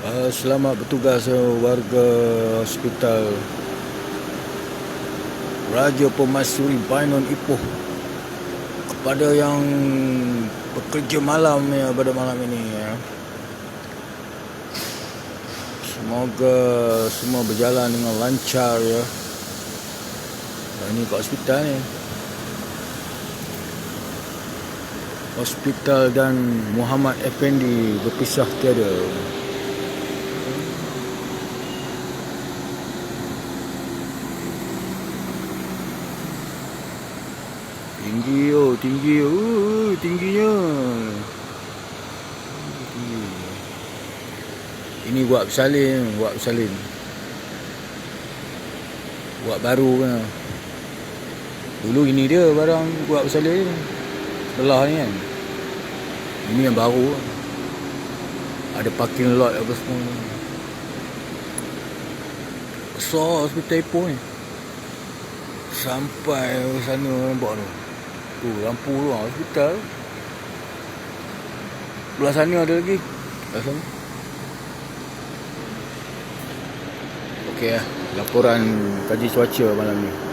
Uh, selamat bertugas uh, warga hospital Raja Pemasuri Bainon Ipoh kepada yang bekerja malam ya pada malam ini ya. Semoga semua berjalan dengan lancar ya. Nah, ini kat hospital ni. Hospital dan Muhammad Effendi berpisah tiada. Tinggi oh, tinggi oh, tingginya. Tinggi. Ini buat bersalin, buat bersalin. Buat baru kan. Dulu ini dia barang buat bersalin. Belah ni kan. Ini yang baru. Ada parking lot apa semua. Besar hospital Ipoh ni. Sampai sana nampak tu. Tu lampu tu ah, hospital. Belah sana ada lagi. Belah sana. Okey lah. Laporan kaji cuaca malam ni.